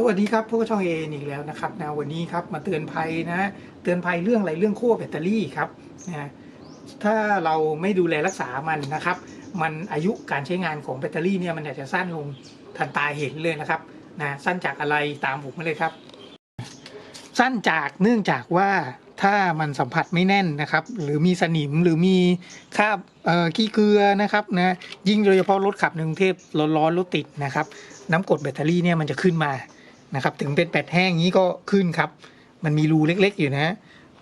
สวัสดีครับพวกช่องเออีกแล้วนะครับนะวันนี้ครับมาเตือนภัยนะเตือนภัยเรื่องอะไรเรื่องขั้วแบตเตอรี่ครับนะถ้าเราไม่ดูแลรักษามันนะครับ มันอายุการใช้งานของแบตเตอรี่เนี่ยมันอาจจะสั้นลงทันตาเห็นเลยนะครับนะสั้นจากอะไรตามผมมาเลยครับ สั้นจากเนื่องจากว่าถ้ามันสัมผัสไม่แน่นนะครับ หรือมีสนิมหรือมีคราบเอ่อขี้เกลือนะครับนะยิ่งโดยเฉพาะรถขับในกรุงเทพร้อนๆรถติดนะครับ น้ำกรดแบตเตอรี่เนี่ยมันจะขึ้นมา นะครับ ถึงเป็นแปดแห้งนี้ก็ขึ้นครับ มันมีรูเล็กๆ อยู่นะ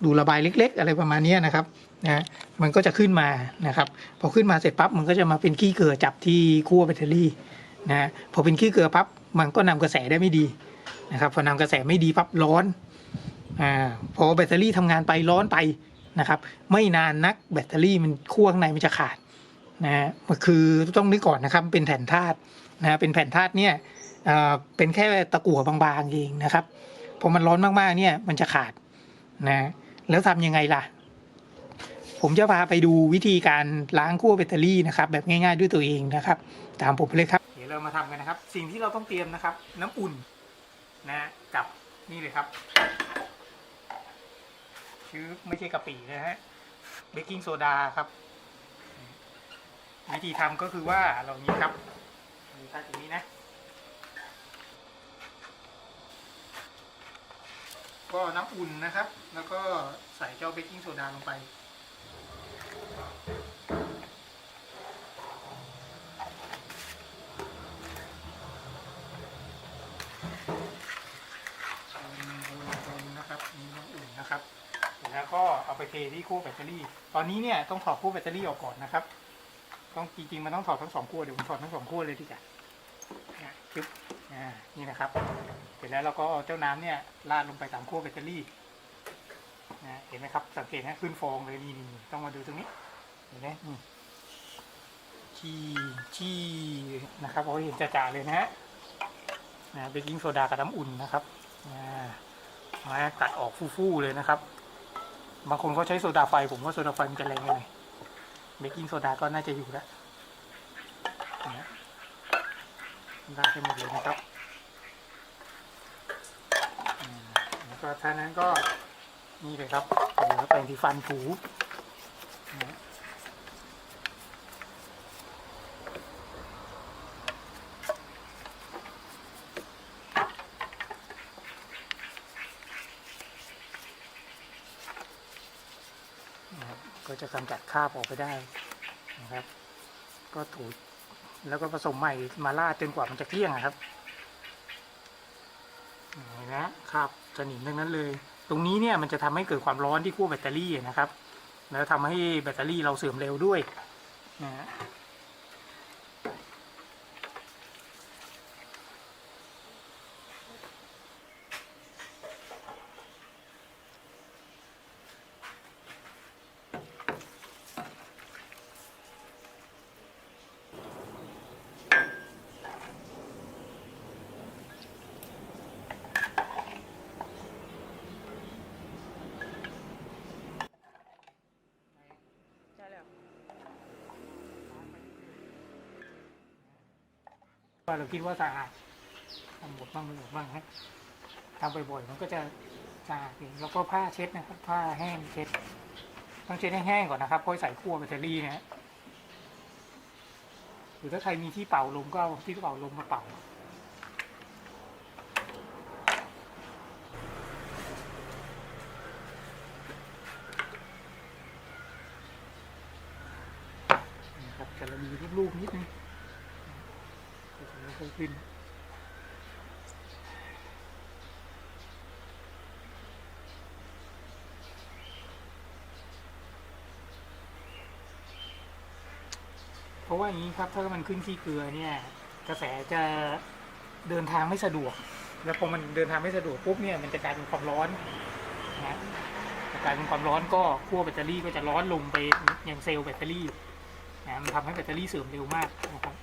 รูระบายเล็ก ๆ อะไรประมาณนี้นะครับนะมันก็จะขึ้นมานะครับพอขึ้นมาเสร็จปั๊บมันก็จะมาเป็นขี้เกลือจับที่ขั้วแบตเตอรี่นะพอเป็นขี้เกลือปั๊บมันก็นำกระแสได้ไม่ดีนะครับพอนำกระแสไม่ดีปั๊บร้อนอ่าพอแบตเตอรี่ทำงานไปร้อนไปนะครับ ไม่นานนักแบตเตอรี่มันขั้วข้างในมันจะขาดนะฮะมันคือต้องนึกก่อนนะครับเป็นแผ่นธาตุนะเป็นแผ่นธาตุเนี่ย เป็นแค่ตะกั่วบางๆเองนะครับพอมันร้อนมากๆเนี่ยมันจะขาดนะแล้วทำยังไงล่ะ ผมจะพาไปดูวิธีการล้างขั้วแบตเตอรี่นะครับ แบบง่ายๆด้วยตัวเองนะครับ ตามผมไปเลยครับ เดี๋ยวเรามาทำกันนะครับ สิ่งที่เราต้องเตรียมนะครับ น้ำอุ่นนะกับนี่เลยครับชื่อไม่ใช่กะปินะฮะเบกกิ้งโซดาครับ วิธีทำก็คือว่าเรานี้ครับมีท่าอย่างนี้นะ ก็น้ำอุ่นนะครับ แล้วก็ใส่เจ้าเบกกิ้งโซดาลงไปนๆนะครับนี่น้ำอุ่นนะครับ แล้วก็เอาไปเทที่คู่แบตเตอรี่ ตอนนี้เนี่ยต้องถอดคู่แบตเตอรี่ออกก่อนนะครับ ต้องจริงๆมันต้องถอดทั้งสองคู่เดี๋ยวผมถอดทั้งสองคู่เลยดีกว่านะปึ๊บอ่า นี่นะครับ เสร็จแล้วเราก็เอาเจ้าน้ำเนี่ยราดลงไปตามขั้วแบตเตอรี่นะเห็นไหมครับ สังเกตนะขึ้นฟองเลยนี่นี่ต้องมาดูตรงนี้ เห็นไหมนี่ชี้ชี้นะครับเราเห็นจ่าๆเลยนะฮะนะเบกกิ้งโซดากับน้ำอุ่นนะครับอ่ามาตัดออกฟู่ๆเลยนะครับ บางคนเขาใช้โซดาไฟ ผมว่าโซดาไฟมันจะแรงไปหน่อยเบกกิ้งโซดาก็น่าจะอยู่แล้ว นะราดให้หมดเลยนะครับแล้วก็ท่านั้นก็นี่เลยครับเหลือแปรงที่ฟันถูก็จะกำจัดคราบออกไปได้นะครับ ก็ถู แล้วก็ผสมใหม่มาลาดจนกว่ามันจะเกลี้ยงอะครับเห็นะครับสนิมทั้งนั้นเลย ตรงนี้เนี่ยมันจะทำให้เกิดความร้อนที่ขั้วแบตเตอรี่นะครับ แล้วทำให้แบตเตอรี่เราเสื่อมเร็วด้วยนะฮะ ว่าเราคิดว่าสะอาดทำหมดบ้างไม่หมดบ้างฮะทำบ่อยๆมันก็จะสะอาดเองแล้วก็ผ้าเช็ดนะครับผ้าแห้งเช็ดต้องเช็ดให้แห้งก่อนนะครับค่อยใส่ขั้วแบตเตอรี่นะฮะหรือถ้าใครมีที่เป่าลมก็เอาที่เป่าลมมาเป่านะครับจะระมีรูปๆนิดนึง ก็จะไม่ค่อยขึ้นเพราะว่าอย่างนี้ครับถ้ามันขึ้นที่เกลือเนี่ย กระแสจะเดินทางไม่สะดวก แล้วพอมันเดินทางไม่สะดวกปุ๊บเนี่ยมันจะกลายเป็นความร้อนนะจะกลายเป็นความร้อนก็ขั้วแบตเตอรี่ก็จะร้อนลงไปยังเซลล์แบตเตอรี่นะมันทำให้แบตเตอรี่เสื่อมเร็วมากนะครับ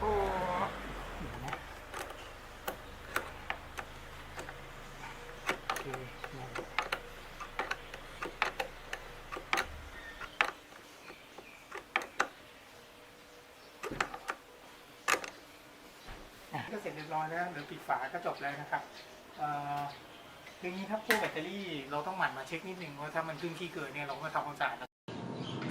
โอ้เดี๋ยวนะโอเคได้ อะก็เส ร็จเรียบร้อยแล้วหรือปิดฝาก็จบแล้วนะครับเอ่อคืออย่างนี้ครับพวกแบตเตอรี่เราต้องหมั่นมาเช็คนิดนึงว่าถ้ามันขึ้นที่เกิดเนี่ยเราก็ทำความสะอาด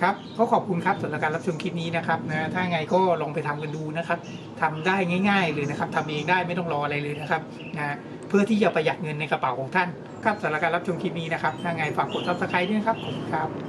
ครับก็ขอบคุณครับสำหรับการรับชมคลิปนี้นะครับนะถ้าไงก็ลองไปทำกันดูนะครับทำได้ง่าย ๆ เลยนะครับทำเองได้ไม่ต้องรออะไรเลยนะครับนะเพื่อที่จะประหยัดเงินในกระเป๋าของท่านครับสำหรับการรับชมคลิปนี้นะครับถ้าไงฝากกดซับสไครต์ด้วยครับขอบคุณครับ